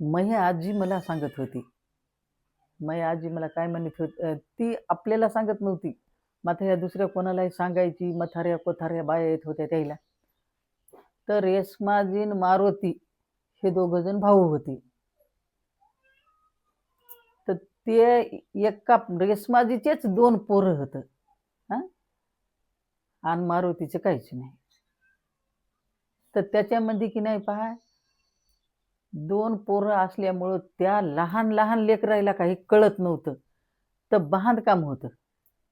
माझी आजी मला सांगत होती. माझी आजी मला काय म्हणत होती ती आपल्याला सांगत नव्हती. मात्र ह्या दुसऱ्या कोणालाही सांगायची. मथाऱ्या कोथाऱ्या बाया येत होत्या त्यायला. तर रेश्माजी आणि मारुती हे दोघं जण भाऊ होते. तर ते एका रेशमाजीचेच दोन पोरं होतं. हां. आणि मारुतीचं काहीच नाही. तर त्याच्यामध्ये की नाही पहा दोन पोरं असल्यामुळं त्या लहान-लहान लेकरायला काही कळत नव्हतं. तर बांधकाम होतं.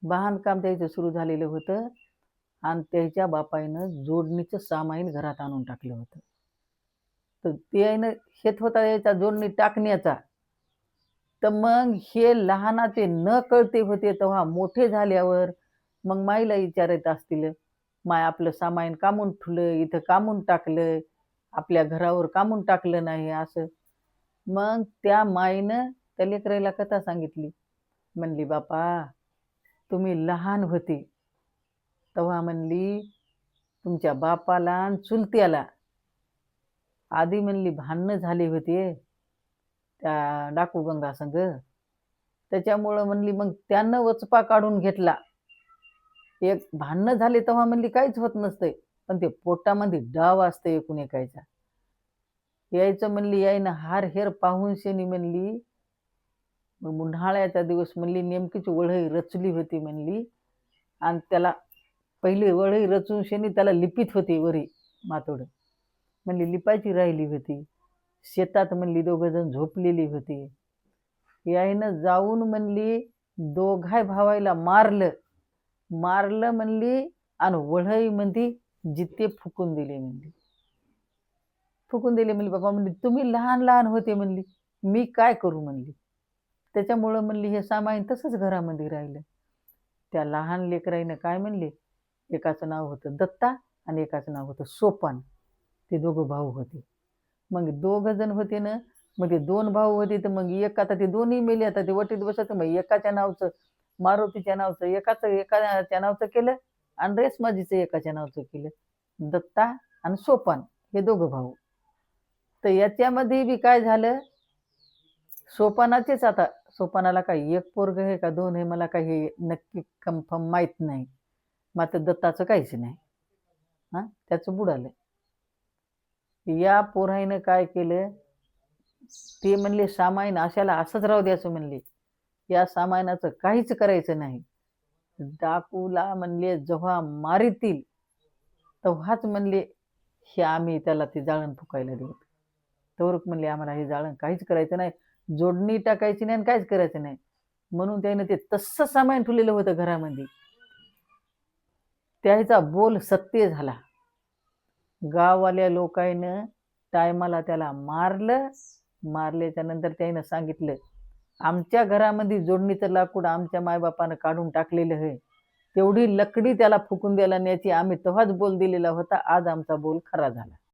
बांधकाम त्याचं सुरू झालेलं होतं आणि त्याच्या बापायनं जोडणीचं सामाईन घरात आणून टाकलं होतं. तर त्यानं हेत होता याचा जोडणी टाकण्याचा. तर मग हे लहानाचे न कळते होते तेव्हा मोठे झाल्यावर मग माईला विचारत असतील, "माय आपलं सामाईन कामून ठुलं इथं कामून टाकलं, आपल्या घरावर कामून टाकलं नाही?" असं. मग त्या माईनं त्या लेकराला कथा सांगितली. म्हणली, "बापा, तुम्ही लहान होते, तेव्हा म्हणली तुमच्या बापाला आणि चुलत्याला आधी म्हणली भांडणं झाली होते त्या डाकू गंगा संग. त्याच्यामुळं म्हणली मग त्यानं वचपा काढून घेतला. एक भांडणं झाले तेव्हा म्हणली काहीच होत नसतंय. पण ते पोटामध्ये डाव असतं एकूण एकायचा. यायचं म्हणली यायनं हार-हेर पाहून शनी म्हणली मग उन्हाळ्याचा दिवस म्हणली नेमकीच वळही रचली होती म्हणली आणि त्याला पहिली वळही रचून शनी त्याला लिपीत होती वरी मातोड म्हणली लिपायची राहिली होती. शेतात म्हणली दोघंजण झोपलेली होती. यायनं जाऊन म्हणली दोघाय भावायला मारलं. मारलं म्हणली आणि वढई म्हणती जिते फुकून दिले म्हणली. फुकून दिले म्हणली, "बाबा म्हणली तुम्ही लहान-लहान होते म्हणली. मी काय करू म्हणली." त्याच्यामुळं म्हणली हे सामाईन तसंच घरामध्ये राहिलं. त्या लहान लेकराईनं काय म्हणले, एकाचं नाव होतं दत्ता आणि एकाचं नाव होतं सोपान. ते दोघं भाऊ होते. मग दोघं जण होते ना, मग ते दोन भाऊ होते तर मग एक आता ते दोन्ही मेले आता ते वटीत बसत मग एकाच्या नावचं मारुतीच्या नावचं एकाचं एकाच्या नावचं केलं आणि रेश्माजीचं एकाच्या नावचं केलं. दत्ता आणि सोपान हे दोघं भाऊ. तर याच्यामध्ये बी काय झालं, सोपानाचेच आता सोपानाला काय एक पोरग आहे का दोन हे मला काही नक्की कन्फर्म माहीत नाही. मात्र दत्ताचं काहीच नाही. हां, त्याचं बुडालं. या पोराईनं काय केलं, ते म्हणले सामायन अशाला असंच राहू द्यायचं म्हणले. या सामानाचं काहीच करायचं नाही. डाकूला म्हणले जेव्हा मारितील, तेव्हाच म्हणले हे आम्ही त्याला ते जाळण फुकायला देऊ. तवरुक म्हणले आम्हाला हे जाळण काहीच करायचं नाही. जोडणी टाकायची नाही आणि काहीच करायचं नाही. म्हणून त्याने ते तसं सामाईन ठेवलेलं होतं घरामध्ये. त्याचा बोल सत्य झाला. गाववाल्या लोकांनं टायमाला त्याला मारलं. मारल्याच्या नंतर त्यानं सांगितलं, "आमच्या घरामध्ये जोडणीचं लाकूड आमच्या मायबापानं काढून टाकलेलं आहे. तेवढी लकडी त्याला फुकून द्यायला न्यायची आम्ही तेव्हाच बोल दिलेला होता. आज आमचा बोल खरा झाला."